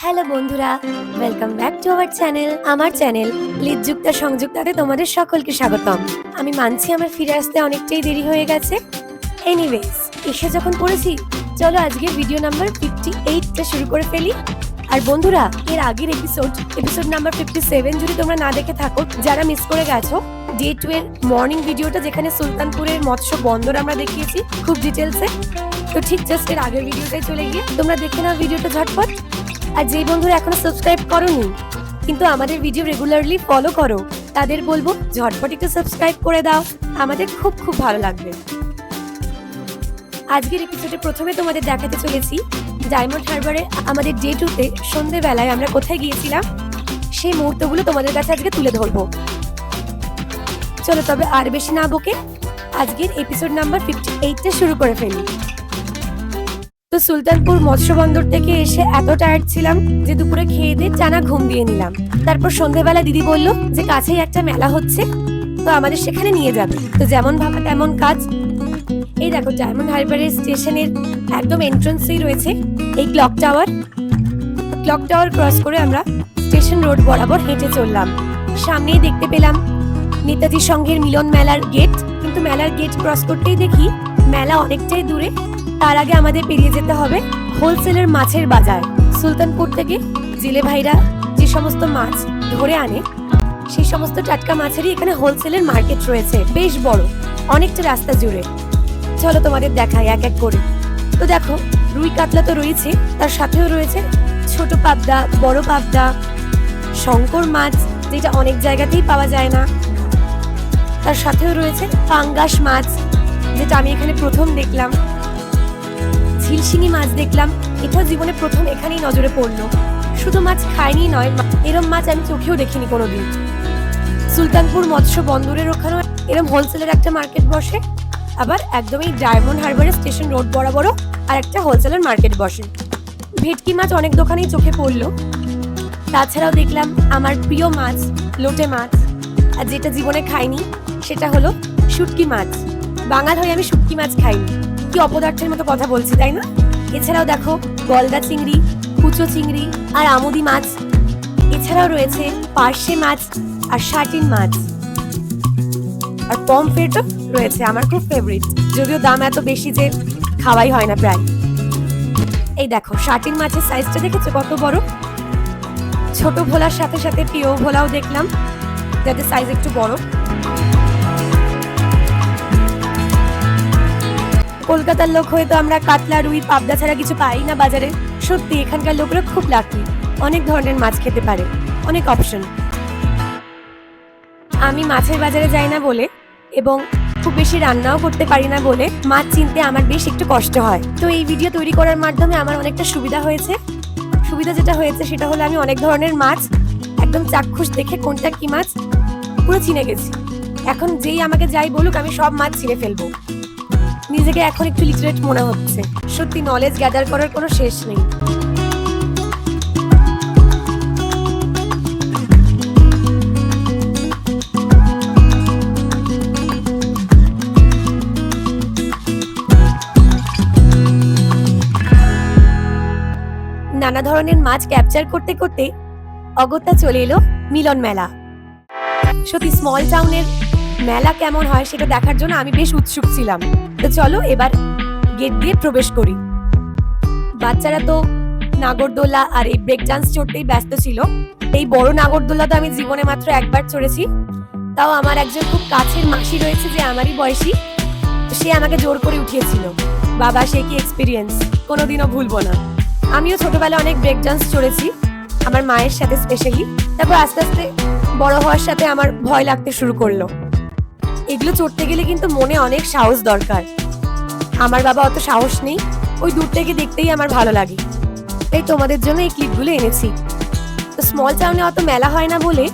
Hello বন্ধুরা welcome back to our channel আমার channel লিজ্জুক্ত সংযুক্তাতে তোমাদের সকলকে স্বাগতম। আমি মানছি আমার ফিরে আসতে অনেকটাই দেরি হয়ে গেছে। এনিওয়েজ এসে যখন পড়েছি, চলো আজকে ভিডিও নাম্বার ফিফটি এইটটা শুরু করে ফেলি। আর বন্ধুরা, এর আগের episode episode number fifty seven যদি তোমরা না দেখে থাকো, যারা মিস করে গেছো ডে টু এর মর্নিং ভিডিওটা যেখানে সুলতানপুরের মৎস্য বন্দর আমরা দেখিয়েছি, খুব ডিটেলসে তো ঠিক জাস্ট এর আগের ভিডিওটাই চলে গিয়ে, তোমরা দেখে নাও ভিডিওটা ঝটপট। আর যেই বন্ধুরা এখনও সাবস্ক্রাইব করোনি, কিন্তু আমাদের ভিডিও রেগুলারলি ফলো করো, তাদের বলব ঝটপট একটু সাবস্ক্রাইব করে দাও, আমাদের খুব খুব ভালো লাগবে। আজকের এপিসোডে প্রথমে তোমাদের দেখাতে চলেছি ডায়মন্ড হারবারে আমাদের ডে টুতে সন্ধেবেলায় আমরা কোথায় গিয়েছিলাম, সেই মুহূর্তগুলো তোমাদের কাছে আজকে তুলে ধরবো। চলো তবে আর বেশি না বকে, আজকের এপিসোড নাম্বার ফিফটি এইটটা শুরু করে ফেলি। সুলতানপুর মৎস্য বন্দর থেকে এসে এত টায়ার্ড ছিলাম যে দুপুরে খেয়ে দিয়ে টানা ঘুম দিয়ে নিলাম। তারপর সন্ধেবেলা দিদি বলল যে কাছেই একটা মেলা হচ্ছে, তো আমাদের সেখানে নিয়ে যাবে। তো যেমন ভাবা তেমন কাজ। এই দেখো ডায়মন্ড হারবারের স্টেশনের একদম এন্ট্রান্সেই রয়েছে এই clock tower clock tower cross করে আমরা স্টেশন রোড বরাবর হেঁটে চললাম। সামনেই দেখতে পেলাম নেতাজি সংঘের মিলন মেলার গেট কিন্তু মেলার গেট ক্রস করতেই দেখি মেলা অনেকটাই দূরে। তার আগে আমাদের পেরিয়ে যেতে হবে হোলসেলের মাছের বাজার, সুলতানপুর থেকে জেলে ভাইরা যে সমস্ত মাছ ধরে আনে, সেই সমস্ত টাটকা মাছেরই এখানে হোলসেলের মার্কেট রয়েছে, বেশ বড়, অনেকটা রাস্তা জুড়ে। চলো তোমাদের দেখাই এক এক করে। তো দেখো, রুই কাতলা তো রয়েছে, তার সাথেও রয়েছে ছোট পাবদা, বড় পাবদা, শঙ্কর মাছ, যেটা অনেক জায়গাতেই পাওয়া যায় না। তার সাথেও রয়েছে পাঙ্গাস মাছ, যেটা আমি এখানে প্রথম দেখলাম। ঝিলশিঙি মাছ দেখলাম এটা জীবনে প্রথম এখানেই নজরে পড়ল। শুধু মাছ খাইনি নয় এরম মাছ আমি চোখেও দেখিনি কোনোদিন। সুলতানপুর মৎস্য বন্দরের ওখানেও এরম হোলসেলের একটা মার্কেট বসে, আবার একদমই ডায়মন্ড হারবারের স্টেশন রোড বরাবরও আর একটা হোলসেলের মার্কেট বসে। ভেটকি মাছ অনেক দোকানেই চোখে পড়ল। তাছাড়াও দেখলাম আমার প্রিয় মাছ, লোটে মাছ, আর যেটা জীবনে খাইনি, সেটা হলো শুটকি মাছ। বাঙাল হয়ে আমি শুটকি মাছ খাইনি। কি অপদার্থের মতো কথা বলছি, তাই না? এছাড়াও দেখো, গলদা চিংড়ি, কুচো চিংড়ি আর আমুদি মাছ। এছাড়াও রয়েছে পার্শে মাছ আর শার্টিন মাছ। আর পমফ্রেটও রয়েছে আমার খুব ফেভারিট যদিও দাম এত বেশি যে খাওয়াই হয় না প্রায়। এই দেখো শার্টিন মাছের সাইজটা দেখেছ কত বড়? ছোট ভোলার সাথে সাথে প্রিয় ভোলাও দেখলাম, যাদের সাইজ একটু বড়। কলকাতার লোক হয়ে তো আমরা কাতলা, রুই, পাবদা ছাড়া কিছু পাই না বাজারে। সত্যি, এখানকার লোকরা খুব লাকি অনেক ধরনের মাছ খেতে পারে। অনেক অপশন আমি মাছের বাজারে যাই না বলে এবং খুব বেশি রান্নাও করতে পারি না বলে মাছ চিনতে আমার বেশ একটু কষ্ট হয়। তো এই ভিডিও তৈরি করার মাধ্যমে আমার অনেকটা সুবিধা হয়েছে। সুবিধা যেটা হয়েছে সেটা হলো আমি অনেক ধরনের মাছ, একদম চাক্ষুষ দেখে কোনটা কি মাছ, পুরো চিনে গেছি। এখন যেই আমাকে যাই বলুক, আমি সব মাছ চিনে ফেলব। নিজেকে এখন একটু লিটারেট মনে হচ্ছে। সত্যি নলেজ গ্যাদার করার কোনো শেষ নেই। নানা ধরনের মাছ ক্যাপচার করতে করতে অগত্যা চলে এলো মিলন মেলা। সত্যি স্মল টাউনের মেলা কেমন হয় সেটা দেখার জন্য আমি বেশ উৎসুক ছিলাম। তো চলো এবার গেট দিয়ে প্রবেশ করি। বাচ্চারা তো নাগরদোলা আর এই ব্রেক ডান্স চড়তেই ব্যস্ত ছিল। এই বড় নাগরদোলা তো আমি জীবনে মাত্র একবার চড়েছি। তাও আমার একজন খুব কাছের মাসি রয়েছে যে আমারই বয়সী। সে আমাকে জোর করে উঠিয়েছিল। বাবা, সে কি এক্সপিরিয়েন্স কোনোদিনও ভুলবো না। আমিও ছোটবেলায় অনেক ব্রেক ডান্স চড়েছি। আমার মায়ের সাথে স্পেশালি তারপর আস্তে আস্তে বড় হওয়ার সাথে আমার ভয় লাগতে শুরু করল। এগুলো চড়তে গেলে কিন্তু মনে অনেক সাহস দরকার। আমার বাবা অত সাহস নেই, ওই দূর থেকে দেখতেই আমার ভালো লাগে। তাই তোমাদের জন্য এই ক্লিপগুলো এনেছি। তো স্মল টাউনে অত মেলা হয় না বলে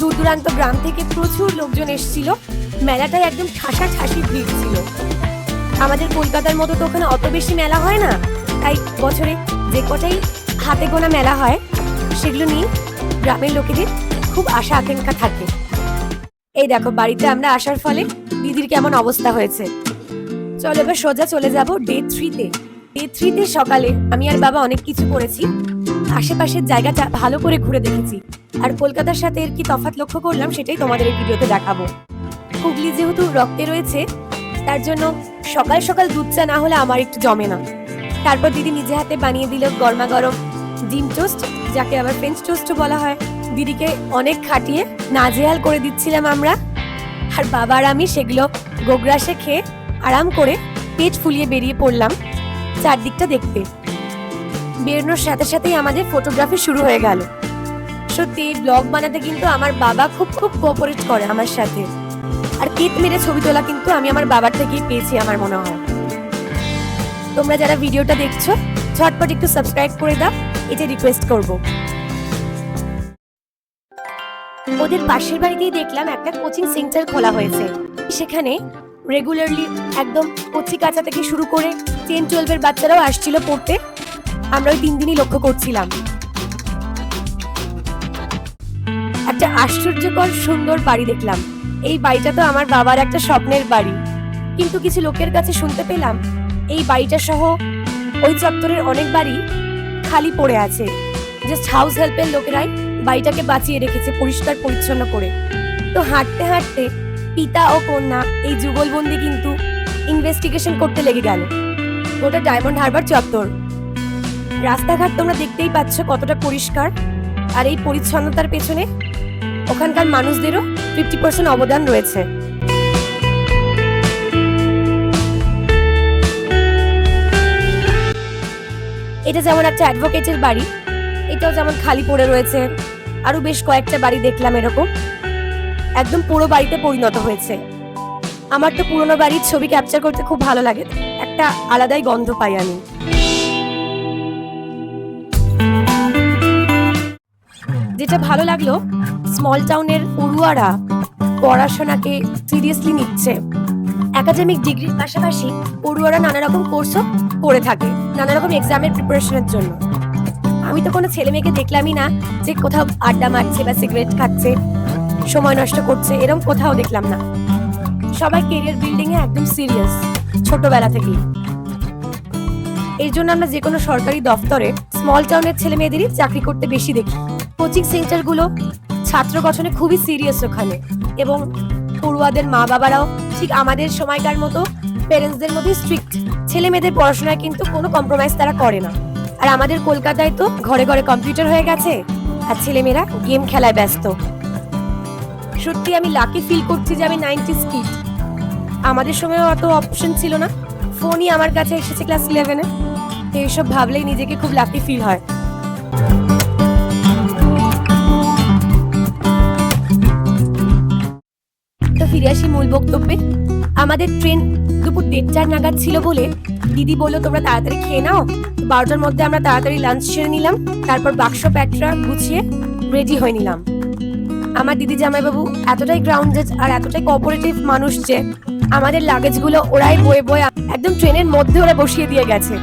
দূর দূরান্ত গ্রাম থেকে প্রচুর লোকজন এসেছিল। মেলাটায় একদম ঠাসা ঠাসি ভিড় ছিল। আমাদের কলকাতার মতো তো ওখানে অত বেশি মেলা হয় না। তাই বছরে যে কটাই হাতে গোনা মেলা হয়, সেগুলো নিয়ে গ্রামের লোকেদের খুব আশা আকাঙ্ক্ষা থাকে। এই দেখো, বাড়িতে আমরা আসার ফলে দিদির কেমন অবস্থা হয়েছে। চলো এবার সোজা চলে যাব ডে থ্রিতে ডে থ্রিতে সকালে আমি আর বাবা অনেক কিছু করেছি। আশেপাশের জায়গাটা ভালো করে ঘুরে দেখেছি। আর কলকাতার সাথে এর কি তফাৎ লক্ষ্য করলাম সেটাই তোমাদের এই ভিডিওতে দেখাবো। হুগলি যেহেতু রক্তে রয়েছে, তার জন্য সকাল সকাল দুধ চা না হলে আমার একটু জমে না। তারপর দিদি নিজে হাতে বানিয়ে দিল গরমা গরম ডিম টোস্ট, যাকে আবার ফ্রেঞ্চ টোস্টও বলা হয়। দিদিকে অনেক খাটিয়ে নাজেহাল করে দিচ্ছিলাম আমরা। আর বাবার আমি সেগুলো গোগ্রাসে খেয়ে আরাম করে পেট ফুলিয়ে বেরিয়ে পড়লাম চারদিকটা দেখতে। বেরোনোর সাথে সাথেই আমাদের ফটোগ্রাফি শুরু হয়ে গেল। সত্যি এই ব্লগ বানাতে কিন্তু আমার বাবা খুব খুব কোঅপারেট করে আমার সাথে। আর কেক মেরে ছবি তোলা কিন্তু আমি আমার বাবার থেকেই পেয়েছি আমার মনে হয়। তোমরা যারা ভিডিওটা দেখছ, ঝটপট একটু সাবস্ক্রাইব করে দাও এটা রিকোয়েস্ট করব। ওদের পাশের বাড়িতেই দেখলাম একটা কোচিং সেন্টার খোলা হয়েছে। সেখানে রেগুলারলি একদম কচি কাঁচা থেকে শুরু করে টেন টুয়েলভের বাচ্চারাও আসছিল পড়তে। আমরা ওই তিন দিনই লক্ষ্য করছিলাম। একটা আশ্চর্যকর সুন্দর বাড়ি দেখলাম। এই বাড়িটা তো আমার বাবার একটা স্বপ্নের বাড়ি। কিন্তু কিছু লোকের কাছে শুনতে পেলাম, এই বাড়িটা সহ ওই চত্বরের অনেক বাড়ি খালি পড়ে আছে। জাস্ট হাউস হেল্পের লোকেরাই বাড়িটাকে বাঁচিয়ে রেখেছে পরিষ্কার পরিচ্ছন্ন করে। তো হাঁটতে হাঁটতে পিতা ও কন্যা এই যুগলবন্দি কিন্তু ইনভেস্টিগেশন করতে লেগে গেল। গোটা ডায়মন্ড হারবার চত্বর। রাস্তাঘাট তোমরা দেখতেই পাচ্ছ কতটা পরিষ্কার। আর এই পরিচ্ছন্নতার পেছনে ওখানকার মানুষদেরও ফিফটি পার্সেন্ট অবদান রয়েছে। এটা যেমন একটা অ্যাডভোকেটের বাড়ি এটাও যেমন খালি পড়ে রয়েছে আরও বেশ কয়েকটা বাড়ি দেখলাম এরকম। একদম পুরো বাড়িতে পরিণত হয়েছে। আমার তো পুরোনো বাড়ির ছবি ক্যাপচার করতে খুব ভালো লাগে। একটা আলাদাই গন্ধ পাই আমি। যেটা ভালো লাগল স্মল টাউনের পড়ুয়ারা পড়াশোনাকে সিরিয়াসলি নিচ্ছে। একাডেমিক ডিগ্রির পাশাপাশি পড়ুয়ারা নানা রকম কোর্সও করে থাকে, নানা রকম এক্সামের প্রিপারেশনের জন্য। আমি তো কোনো ছেলে মেয়েকে দেখলামই না যে কোথাও আড্ডা মারছে বা সিগারেট খাচ্ছে, সময় নষ্ট করছে এরকম কোথাও দেখলাম না। সবাই কেরিয়ার বিল্ডিং এ একদম সিরিয়াস ছোটবেলা থেকেই। এই জন্য আমরা যে কোনো সরকারি দফতরে স্মল টাউনের ছেলে মেয়েদেরই চাকরি করতে বেশি দেখি। কোচিং সেন্টারগুলো ছাত্র গঠনে খুবই সিরিয়াস ওখানে এবং পড়ুয়াদের মা বাবারাও ঠিক আমাদের সময়কার মতো প্যারেন্টসদের মধ্যে স্ট্রিক্ট ছেলে মেয়েদের পড়াশোনায় কিন্তু কোনো কম্প্রোমাইজ তারা করে না। আর আমাদের কলকাতায় তো ঘরে ঘরে কম্পিউটার হয়ে গেছে। আর ছেলেমেয়েরা গেম খেলায় ব্যস্ত। সত্যি আমি লাকি ফিল করছি যে আমি নাইনটিস কিড আমাদের সময় অত অপশন ছিল না। ফোনই আমার কাছে এসেছে ক্লাস ইলেভেনে তো এইসব ভাবলেই নিজেকে খুব লাকি ফিল হয়। তো ফিরে আসি মূল বক্তব্যে। আমাদের ট্রেন দুপুর দেড়টার নাগাদ ছিল বলে দিদি বলল, তোমরা তাড়াতাড়ি খেয়ে নাও। বারোটার মধ্যে আমরা তাড়াতাড়ি লাঞ্চ সেরে নিলাম। তারপর বাক্স প্যাকটা গুছিয়ে রেডি হয়ে নিলাম। আমার দিদি জামাইবাবু এতটাই গ্রাউন্ডেড আর এতটাই কোঅপারেটিভ মানুষ যে আমাদের লাগেজগুলো ওরাই বয়ে বয়ে একদম ট্রেনের মধ্যে ওরা বসিয়ে দিয়ে গেছে।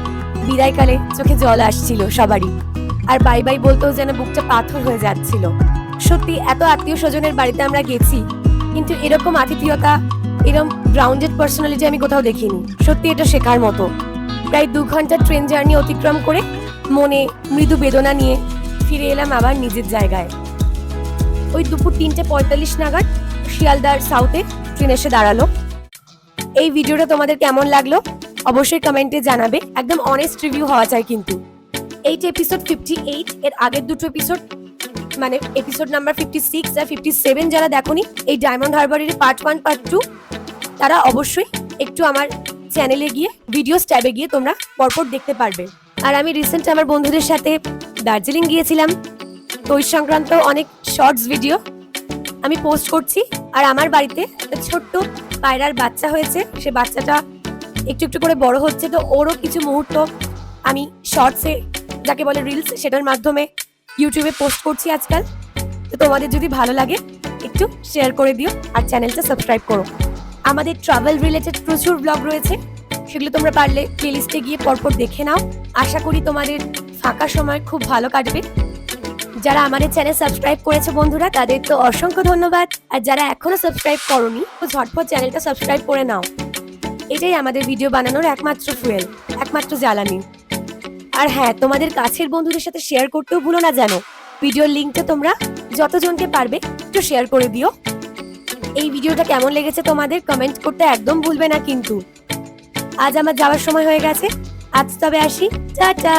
বিদায়কালে চোখে জল আসছিল সবারই। আর বাই বাই বলতেও যেন বুকটা পাথর হয়ে যাচ্ছিল। সত্যি, এত আত্মীয় স্বজনের বাড়িতে আমরা গেছি, কিন্তু এরকম আতিথেয়তা এরকম গ্রাউন্ডেড পার্সোনালিটি আমি কোথাও দেখিনি। সত্যি এটা শেখার মতো। প্রায় দু ঘণ্টা ট্রেন জার্নি অতিক্রম করে মনে মৃদু বেদনা নিয়ে ফিরে এলাম আবার নিজের জায়গায়। ওই দুপুর তিনটে পঁয়তাল্লিশ নাগাদ শিয়ালদার সাউথে ট্রেন এসে দাঁড়াল। এই ভিডিওটা তোমাদের কেমন লাগল? অবশ্যই কমেন্টে জানাবে। একদম অনেস্ট রিভিউ হওয়া চাই কিন্তু। এইট এপিসোড ফিফটি এইট এর আগের দুটো এপিসোড মানে এপিসোড নাম্বার ফিফটি সিক্স আর ফিফটি সেভেন যারা দেখোনি, এই ডায়মন্ড হারবারের পার্ট ওয়ান পার্ট টু তারা অবশ্যই একটু আমার চ্যানেলে গিয়ে ভিডিও ট্যাবে গিয়ে তোমরা পরপর দেখতে পারবে। আর আমি রিসেন্ট আমার বন্ধুদের সাথে দার্জিলিং গিয়েছিলাম। তো সংক্রান্ত অনেক শর্টস ভিডিও আমি পোস্ট করছি। আর আমার বাড়িতে ছোট্ট পায়রার বাচ্চা হয়েছে। সে বাচ্চাটা একটু একটু করে বড় হচ্ছে। তো ওরও কিছু মুহূর্ত আমি শর্টসে যাকে বলে রিলস সেটার মাধ্যমে ইউটিউবে পোস্ট করছি আজকাল। তো তোমাদের যদি ভালো লাগে, একটু শেয়ার করে দিও আর চ্যানেলটা সাবস্ক্রাইব করো। আমাদের ট্রাভেল রিলেটেড প্রচুর ব্লগ রয়েছে। সেগুলো তোমরা পারলে প্লেলিস্টে গিয়ে পরপর দেখে নাও। আশা করি তোমাদের ফাঁকা সময় খুব ভালো কাটবে। যারা আমাদের চ্যানেল সাবস্ক্রাইব করেছে বন্ধুরা, তাদের তো অসংখ্য ধন্যবাদ। আর যারা এখনও সাবস্ক্রাইব করনি, তো ঝটপট চ্যানেলটা সাবস্ক্রাইব করে নাও। এটাই আমাদের ভিডিও বানানোর একমাত্র ফুয়েল একমাত্র জ্বালানি। আর হ্যাঁ তোমাদের কাছের বন্ধুদের সাথে শেয়ার করতেও ভুলো না জানো। ভিডিওর লিঙ্কটা তোমরা যতজনকে পারবে একটু শেয়ার করে দিও। এই ভিডিওটা কেমন লেগেছে তোমাদের কমেন্ট করতে একদম ভুলবে না কিন্তু। আজ আমার যাওয়ার সময় হয়ে গেছে। আজ তবে আসি। টাটা!